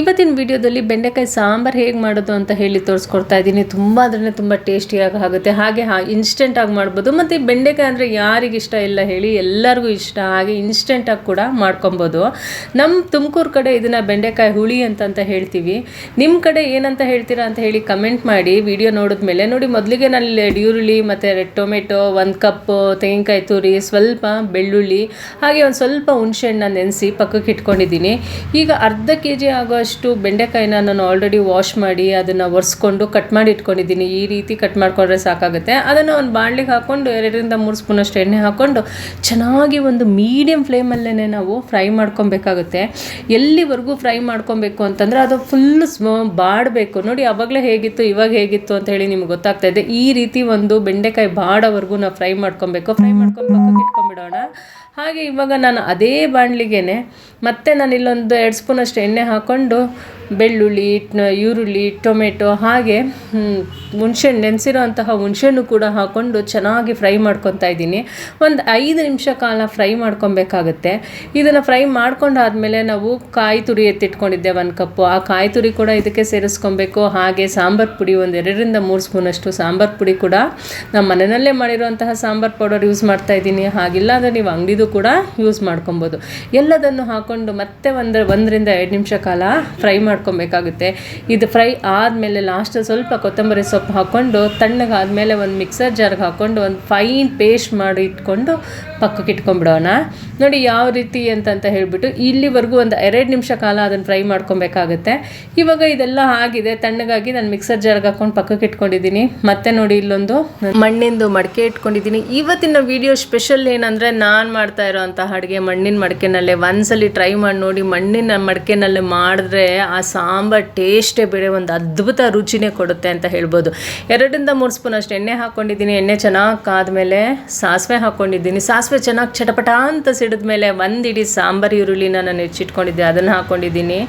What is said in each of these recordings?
ಇವತ್ತಿನ ವಿಡಿಯೋದಲ್ಲಿ ಬೆಂಡೆಕಾಯಿ ಸಾಂಬಾರು ಹೇಗೆ ಮಾಡೋದು ಅಂತ ಹೇಳಿ ತೋರಿಸ್ಕೊಡ್ತಾ ಇದ್ದೀನಿ. ತುಂಬ ಅದನ್ನೇ ತುಂಬ ಟೇಸ್ಟಿಯಾಗಿ ಆಗುತ್ತೆ. ಹಾಗೆ ಹಾ ಇನ್ಸ್ಟೆಂಟಾಗಿ ಮಾಡ್ಬೋದು. ಮತ್ತು ಬೆಂಡೆಕಾಯಿ ಅಂದರೆ ಯಾರಿಗೆ ಇಷ್ಟ ಇಲ್ಲ ಹೇಳಿ ಎಲ್ಲರಿಗೂ ಇಷ್ಟ. ಹಾಗೆ ಇನ್ಸ್ಟೆಂಟಾಗಿ ಕೂಡ ಮಾಡ್ಕೊಬೋದು. ನಮ್ಮ ತುಮಕೂರು ಕಡೆ ಇದನ್ನು ಬೆಂಡೆಕಾಯಿ ಹುಳಿ ಅಂತಂತ ಹೇಳ್ತೀವಿ. ನಿಮ್ಮ ಕಡೆ ಏನಂತ ಹೇಳ್ತೀರಾ ಅಂತ ಹೇಳಿ ಕಮೆಂಟ್ ಮಾಡಿ. ವಿಡಿಯೋ ನೋಡಿದ್ಮೇಲೆ ನೋಡಿ, ಮೊದಲಿಗೆ ನಾನು ಈರುಳ್ಳಿ ಮತ್ತು ರೆಡ್ ಟೊಮೆಟೊ ಒಂದು ಕಪ್ಪು ತೆಂಗಿನಕಾಯಿ ತುರಿ, ಸ್ವಲ್ಪ ಬೆಳ್ಳುಳ್ಳಿ, ಹಾಗೆ ಒಂದು ಸ್ವಲ್ಪ ಹುಣಸೆಹಣ್ಣು ನೆನೆಸಿ ಪಕ್ಕಕ್ಕೆ ಇಟ್ಕೊಂಡಿದ್ದೀನಿ ಈಗ ಅರ್ಧ ಕೆ ಜಿ ಆಗೋಷ್ಟು ಬೆಂಡೆಕಾಯಿನ ನಾನು ಆಲ್ರೆಡಿ ವಾಶ್ ಮಾಡಿ ಅದನ್ನು ಒರೆಸ್ಕೊಂಡು ಕಟ್ ಮಾಡಿ ಇಟ್ಕೊಂಡಿದ್ದೀನಿ. ಈ ರೀತಿ ಕಟ್ ಮಾಡಿಕೊಂಡ್ರೆ ಸಾಕಾಗುತ್ತೆ. ಅದನ್ನು ಒಂದು ಬಾಣಲಿಗೆ ಹಾಕ್ಕೊಂಡು ಎರಡರಿಂದ ಮೂರು ಸ್ಪೂನಷ್ಟು ಎಣ್ಣೆ ಹಾಕ್ಕೊಂಡು ಚೆನ್ನಾಗಿ ಒಂದು ಮೀಡಿಯಮ್ ಫ್ಲೇಮಲ್ಲೇ ನಾವು ಫ್ರೈ ಮಾಡ್ಕೊಬೇಕಾಗುತ್ತೆ. ಎಲ್ಲಿವರೆಗೂ ಫ್ರೈ ಮಾಡ್ಕೊಬೇಕು ಅಂತಂದರೆ ಅದು ಫುಲ್ ಸ್ಮ ಬಾಡಬೇಕು. ನೋಡಿ ಆವಾಗಲೇ ಹೇಗಿತ್ತು, ಇವಾಗ ಹೇಗಿತ್ತು ಅಂತ ಹೇಳಿ ನಿಮ್ಗೆ ಗೊತ್ತಾಗ್ತಾ ಇದೆ. ಈ ರೀತಿ ಒಂದು ಬೆಂಡೆಕಾಯಿ ಬಾಡೋವರೆಗೂ ನಾವು ಫ್ರೈ ಮಾಡ್ಕೊಬೇಕು. ಫ್ರೈ ಮಾಡ್ಕೊಂಡು ಪಕ್ಕಕ್ಕೆ ಇಟ್ಕೊಂಡ್ಬಿಡೋಣ. ಹಾಗೆ ಇವಾಗ ನಾನು ಅದೇ ಬಾಣಲಿಗೆನೆ ಮತ್ತೆ ನಾನು ಇಲ್ಲೊಂದು ಎರಡು ಸ್ಪೂನಷ್ಟು ಎಣ್ಣೆ ಹಾಕ್ಕೊಂಡು ಬೆಳ್ಳುಳ್ಳಿ ಈರುಳ್ಳಿ, ಟೊಮೆಟೊ, ಹಾಗೆ ಹುಣ್ಸೆಹಣ್ಣು ನೆನೆಸಿರೋ ಅಂತಹ ಹುಣ್ಸೆಹಣ್ಣು ಕೂಡ ಹಾಕ್ಕೊಂಡು ಚೆನ್ನಾಗಿ ಫ್ರೈ ಮಾಡ್ಕೊತಾ ಇದ್ದೀನಿ. ಒಂದು ಐದು ನಿಮಿಷ ಕಾಲ ಫ್ರೈ ಮಾಡ್ಕೊಬೇಕಾಗುತ್ತೆ. ಇದನ್ನು ಫ್ರೈ ಮಾಡ್ಕೊಂಡಾದಮೇಲೆ ನಾವು ಕಾಯಿ ತುರಿ ಎತ್ತಿಟ್ಕೊಂಡಿದ್ದೆ ಒಂದು ಕಪ್ಪು. ಆ ಕಾಯಿ ತುರಿ ಕೂಡ ಇದಕ್ಕೆ ಸೇರಿಸ್ಕೊಬೇಕು. ಹಾಗೆ ಸಾಂಬಾರು ಪುಡಿ ಒಂದು ಎರಡರಿಂದ ಮೂರು ಸ್ಪೂನಷ್ಟು ಸಾಂಬಾರು ಪುಡಿ ಕೂಡ ನಮ್ಮ ಮನೆಯಲ್ಲೇ ಮಾಡಿರುವಂತಹ ಸಾಂಬಾರು ಪೌಡರ್ ಯೂಸ್ ಮಾಡ್ತಾ ಇದ್ದೀನಿ. ಹಾಗಿಲ್ಲ ಅಂದರೆ ನೀವು ಅಂಗಡಿದು ಕೂಡ ಯೂಸ್ ಮಾಡ್ಕೊಬೋದು. ಎಲ್ಲದನ್ನು ಹಾಕ್ಕೊಂಡು ಮತ್ತೆ ಒಂದು, ಒಂದರಿಂದ ಎರಡು ನಿಮಿಷ ಕಾಲ ಫ್ರೈ ಮಾಡ್ಕೊಬೇಕಾಗುತ್ತೆ. ಇದು ಫ್ರೈ ಆದಮೇಲೆ ಲಾಸ್ಟ್ ಸ್ವಲ್ಪ ಕೊತ್ತಂಬರಿ ಸೊಪ್ಪು ಹಾಕ್ಕೊಂಡು ತಣ್ಣಗಾದಮೇಲೆ ಒಂದು ಮಿಕ್ಸರ್ ಜಾರ್ಗೆ ಹಾಕ್ಕೊಂಡು, ಒಂದು ಫೈನ್ ಪೇಸ್ಟ್ ಮಾಡಿ ಇಟ್ಕೊಂಡು ಪಕ್ಕಕ್ಕೆ ಇಟ್ಕೊಂಡ್ಬಿಡೋಣ. ನೋಡಿ ಯಾವ ರೀತಿ ಅಂತಂತ ಹೇಳಿಬಿಟ್ಟು ಇಲ್ಲಿವರೆಗೂ ಒಂದು ಎರಡು ನಿಮಿಷ ಕಾಲ ಅದನ್ನು ಫ್ರೈ ಮಾಡ್ಕೊಬೇಕಾಗುತ್ತೆ. ಇವಾಗ ಇದೆಲ್ಲ ಆಗಿದೆ. ತಣ್ಣಗಾಗಿ ನಾನು ಮಿಕ್ಸರ್ ಜಾರ್ಗೆ ಹಾಕ್ಕೊಂಡು ಪಕ್ಕಕ್ಕೆ ಇಟ್ಕೊಂಡಿದ್ದೀನಿ. ಮತ್ತೆ ನೋಡಿ ಇಲ್ಲೊಂದು. ಮಣ್ಣಿಂದು ಮಡಕೆ ಇಟ್ಕೊಂಡಿದ್ದೀನಿ. ಇವತ್ತಿನ ವಿಡಿಯೋ ಸ್ಪೆಷಲ್ ಏನಂದರೆ ನಾನು ಮಾಡ್ತಾ ಇರೋವಂಥ ಅಡುಗೆ ಮಣ್ಣಿನ ಮಡಿಕೆನಲ್ಲೇ. ಒಂದ್ಸಲಿ ಟ್ರೈ ಮಾಡಿ ನೋಡಿ ಮಣ್ಣಿನ ಮಡಿಕೆನಲ್ಲೇ ಮಾಡಿದ್ರೆ ಆ ಸಾಂಬಾರ್ ಟೇಸ್ಟೇ ಬೇರೆ ಒಂದು ಅದ್ಭುತ ರುಚಿನೇ ಕೊಡುತ್ತೆ ಅಂತ ಹೇಳ್ಬೋದು. ಎರಡರಿಂದ ಮೂರು ಸ್ಪೂನ್ ಅಷ್ಟು ಎಣ್ಣೆ ಹಾಕ್ಕೊಂಡಿದ್ದೀನಿ ಎಣ್ಣೆ ಚೆನ್ನಾಗಿ ಕಾದ್ಮೇಲೆ ಸಾಸಿವೆ ಹಾಕ್ಕೊಂಡಿದ್ದೀನಿ ಸಾಸಿವೆ ಚೆನ್ನಾಗಿ ಚಟಪಟ ಅಂತ ಸಿಡಿದ್ಮೇಲೆ ಒಂದು ಇಡೀ ಸಾಂಬಾರು ಈರುಳ್ಳಿನ ನಾನು ಹೆಚ್ಚಿಟ್ಕೊಂಡಿದ್ದೆ. ಅದನ್ನು ಹಾಕ್ಕೊಂಡಿದ್ದೀನಿ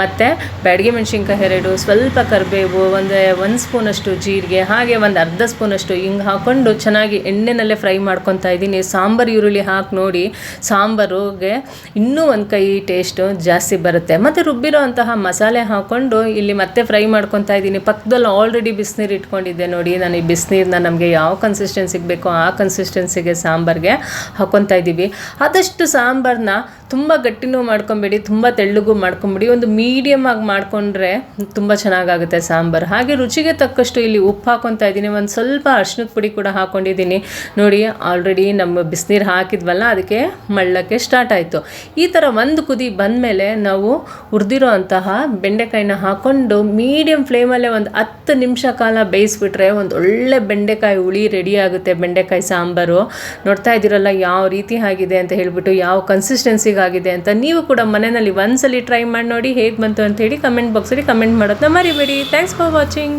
ಮತ್ತು ಬ್ಯಾಡಗಿ ಮೆಣಸಿನ್ಕಾಯಿ ಎರಡು, ಸ್ವಲ್ಪ ಕರಿಬೇವು, ಒಂದು ಒಂದು ಸ್ಪೂನಷ್ಟು ಜೀರಿಗೆ, ಹಾಗೆ ಒಂದು ಅರ್ಧ ಸ್ಪೂನಷ್ಟು ಹಿಂಗೆ ಹಾಕ್ಕೊಂಡು ಚೆನ್ನಾಗಿ ಎಣ್ಣೆನಲ್ಲೇ ಫ್ರೈ ಮಾಡ್ಕೊತಾ ಇದ್ದೀನಿ. ಸಾಂಬಾರು ಈರುಳ್ಳಿ ಹಾಕಿ ನೋಡಿ ಸಾಂಬಾರುಗೆ ಇನ್ನೂ ಒಂದು ಕೈ ಟೇಸ್ಟು ಜಾಸ್ತಿ ಬರುತ್ತೆ. ಮತ್ತು ರುಬ್ಬಿರೋ ಅಂತಹ ಮಸಾಲೆ ಹಾಕ್ಕೊಂಡು ಇಲ್ಲಿ ಮತ್ತೆ ಫ್ರೈ ಮಾಡ್ಕೊತಾ ಇದ್ದೀನಿ. ಪಕ್ಕದಲ್ಲಿ ಆಲ್ರೆಡಿ ಬಿಸಿನೀರು ಇಟ್ಕೊಂಡಿದ್ದೆ ನೋಡಿ. ನಾನು ಈ ಬಿಸಿನೀರನ್ನ ನಮಗೆ ಯಾವ ಕನ್ಸಿಸ್ಟೆನ್ಸಿಗೆ ಬೇಕೋ ಆ ಕನ್ಸಿಸ್ಟೆನ್ಸಿಗೆ ಸಾಂಬಾರಿಗೆ ಹಾಕ್ಕೊತಾ ಇದ್ದೀವಿ. ಆದಷ್ಟು ಸಾಂಬಾರನ್ನ ತುಂಬ ಗಟ್ಟಿನೂ ಮಾಡ್ಕೊಬೇಡಿ, ತುಂಬ ತೆಳ್ಳಗೂ ಮಾಡ್ಕೊಂಬಿಡಿ. ಒಂದು ಮೀಡಿಯಮ್ ಆಗಿ ಮಾಡಿಕೊಂಡ್ರೆ ತುಂಬ ಚೆನ್ನಾಗಾಗುತ್ತೆ ಸಾಂಬಾರು. ಹಾಗೆ ರುಚಿಗೆ ತಕ್ಕಷ್ಟು ಇಲ್ಲಿ ಉಪ್ಪು ಹಾಕೊತಾ ಇದ್ದೀನಿ. ಒಂದು ಸ್ವಲ್ಪ ಅರ್ಶಿನದ ಪುಡಿ ಕೂಡ ಹಾಕ್ಕೊಂಡಿದ್ದೀನಿ ನೋಡಿ ಆಲ್ರೆಡಿ ನಮ್ಮ ಬಿಸಿನೀರು ಹಾಕಿದ್ವಲ್ಲ, ಅದಕ್ಕೆ ಮಳ್ಳಕ್ಕೆ ಸ್ಟಾರ್ಟ್ ಆಯಿತು. ಈ ಥರ ಒಂದು ಕುದಿ ಬಂದಮೇಲೆ ನಾವು ಹುರಿದಿರೋ ಅಂತಹ ಬೆಂಡೆಕಾಯಿನ ಹಾಕ್ಕೊಂಡು ಮೀಡಿಯಮ್ ಫ್ಲೇಮಲ್ಲೇ ಒಂದು ಹತ್ತು ನಿಮಿಷ ಕಾಲ ಬೇಯಿಸ್ಬಿಟ್ರೆ ಒಂದು ಒಳ್ಳೆ ಬೆಂಡೆಕಾಯಿ ಹುಳಿ ರೆಡಿ ಆಗುತ್ತೆ. ಬೆಂಡೆಕಾಯಿ ಸಾಂಬಾರು. ನೋಡ್ತಾ ಇದ್ದೀರಲ್ಲ, ಯಾವ ರೀತಿ ಆಗಿದೆ ಅಂತ ಹೇಳಿಬಿಟ್ಟು, ಯಾವ ಕನ್ಸಿಸ್ಟೆನ್ಸಿಗೆ ಆಗಿದೆ ಅಂತ ನೀವು ಕೂಡ ಮನೆಯಲ್ಲಿ ಒಂದ್ಸಲಿ ಟ್ರೈ ಮಾಡಿ ನೋಡಿ ಹೇಗೆ ಬಂತು ಅಂತ ಹೇಳಿ ಕಮೆಂಟ್ ಬಾಕ್ಸಲ್ಲಿ ಕಮೆಂಟ್ ಮಾಡೋದನ್ನ ಮರಿಬೇಡಿ. Thanks for watching